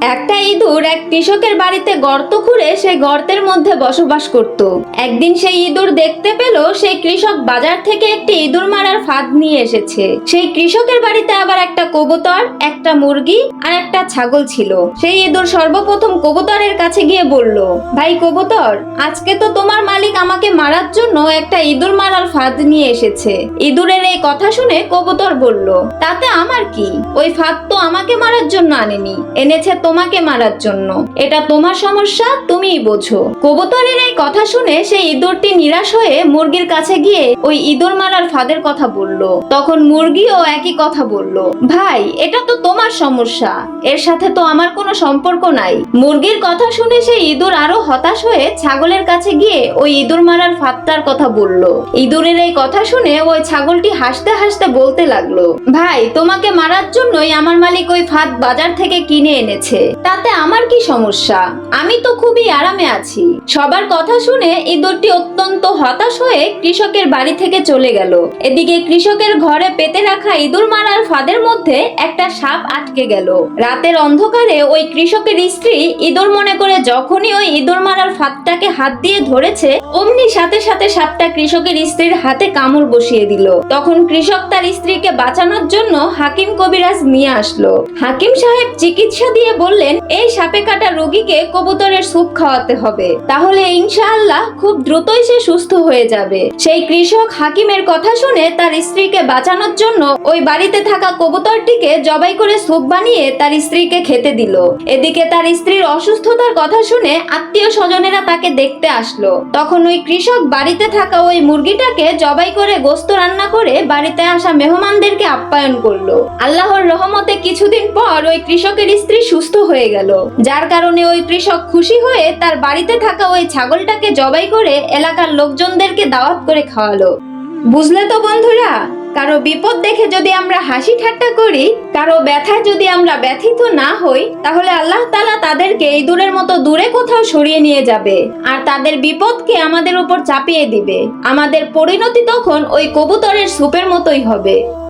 একটা ইঁদুর এক কৃষকের বাড়িতে গর্ত খুঁড়ে সেই গর্তের মধ্যে বসবাস করত। একদিন সেই ইঁদুর দেখতে পেল, সেই কৃষক বাজার থেকে একটি ইঁদুর মারার ফাঁদ নিয়ে এসেছে। সেই কৃষকের বাড়িতে আবার একটা কবুতর, একটা মুরগি আর একটা ছাগল ছিল। সেই ইঁদুর সর্বপ্রথম কবুতরের কাছে গিয়ে বলল, ভাই কবুতর, আজকে তো তোমার মালিক আমাকে মারার জন্য একটা ইঁদুর মারার ফাঁদ নিয়ে এসেছে। ইঁদুরের এই কথা শুনে কবুতর বলল, তাতে আমার কি? ওই ফাঁদ তো আমাকে মারার জন্য আনেনি। এনেছে তোমাকে মারার জন্য। এটা তোমার সমস্যা, তুমিই বোঝো। কবুতরের এই কথা শুনে সেই ইঁদুরটি নিরাশ হয়ে মুরগির কাছে গিয়ে ওই ইঁদুর মারার ফাঁদের কথা বলল। তখন মুরগিও একই কথা বলল, ভাই, এটা তো তোমার সমস্যা। এর সাথে তো আমার কোনো সম্পর্ক নাই। মুরগির কথা শুনে সেই ইঁদুর আরও হতাশ হয়ে ছাগলের কাছে গিয়ে ওই ইঁদুর মারার ফাঁদটার কথা বলল। ইঁদুরের এই কথা শুনে ওই ছাগলটি হাসতে হাসতে বলতে লাগল, ভাই, তোমাকে মারার জন্যই আমার মালিক ওই ফাঁদ বাজার থেকে কিনে এনেছে। তাতে আমার কি সমস্যা? আমি তো খুবই আরামে আছি। সবার কথা শুনে ইঁদুরটি অত্যন্ত হতাশ হয়ে কৃষকের বাড়ি থেকে চলে গেল। এদিকে কৃষকের ঘরে পেতে রাখা ইঁদুর মারার ফাঁদের মধ্যে একটা সাপ আটকে গেল। রাতের অন্ধকারে ওই কৃষকের স্ত্রী ইঁদুর মনে করে যখনই ওই ইঁদুর মারার ফাঁদটাকে হাত দিয়ে ধরেছে, অমনি সাথে সাথে সাপটা কৃষকের স্ত্রীর হাতে কামড় বসিয়ে দিল। তখন কৃষক তার স্ত্রীকে বাঁচানোর জন্য হাকিম কবিরাজ নিয়ে আসলো। হাকিম সাহেব চিকিৎসা দিয়ে বললেন, এই সাপে কাটা রোগীকে কবুতরের স্যুপ খাওয়াতে হবে। তাহলে ইনশাআল্লাহ খুব দ্রুতই সে সুস্থ হয়ে যাবে। সেই কৃষক হাকিমের কথা শুনে তার স্ত্রীকে বাঁচানোর জন্য ওই বাড়িতে থাকা কবুতরটিকে জবাই করে স্যুপ বানিয়ে তার স্ত্রীকে খেতে দিল। এদিকে তার স্ত্রীর অসুস্থতার কথা শুনে আত্মীয় স্বজনেরা তাকে দেখতে আসলো। তখন ওই কৃষক বাড়িতে থাকা ওই মুরগিটাকে জবাই করে গোস্ত রান্না করে বাড়িতে আসা মেহমানদেরকে আপ্যায়ন করল। আল্লাহর রহমতে কিছুদিন পর ওই কৃষকের স্ত্রী সুস্থ হয়ে গেল। যার কারণে ওই কৃষক খুশি হয়ে তার বাড়িতে থাকা ওই ছাগলটাকে জবাই করে এলাকার লোকজনদেরকে দাওয়াত করে খাওয়ালো। বুঝলে তো বন্ধুরা, কারও বিপদ দেখে যদি আমরা হাসি ঠাট্টা করি, কারও ব্যথায় যদি আমরা ব্যথিত না হই, তাহলে আল্লাহ তালা তাদেরকে এই দূরের মতো দূরে কোথাও সরিয়ে নিয়ে যাবে। আর তাদের বিপদকে আমাদের উপর চাপিয়ে দিবে। আমাদের পরিণতি তখন ওই কবুতরের সুপের মতোই হবে।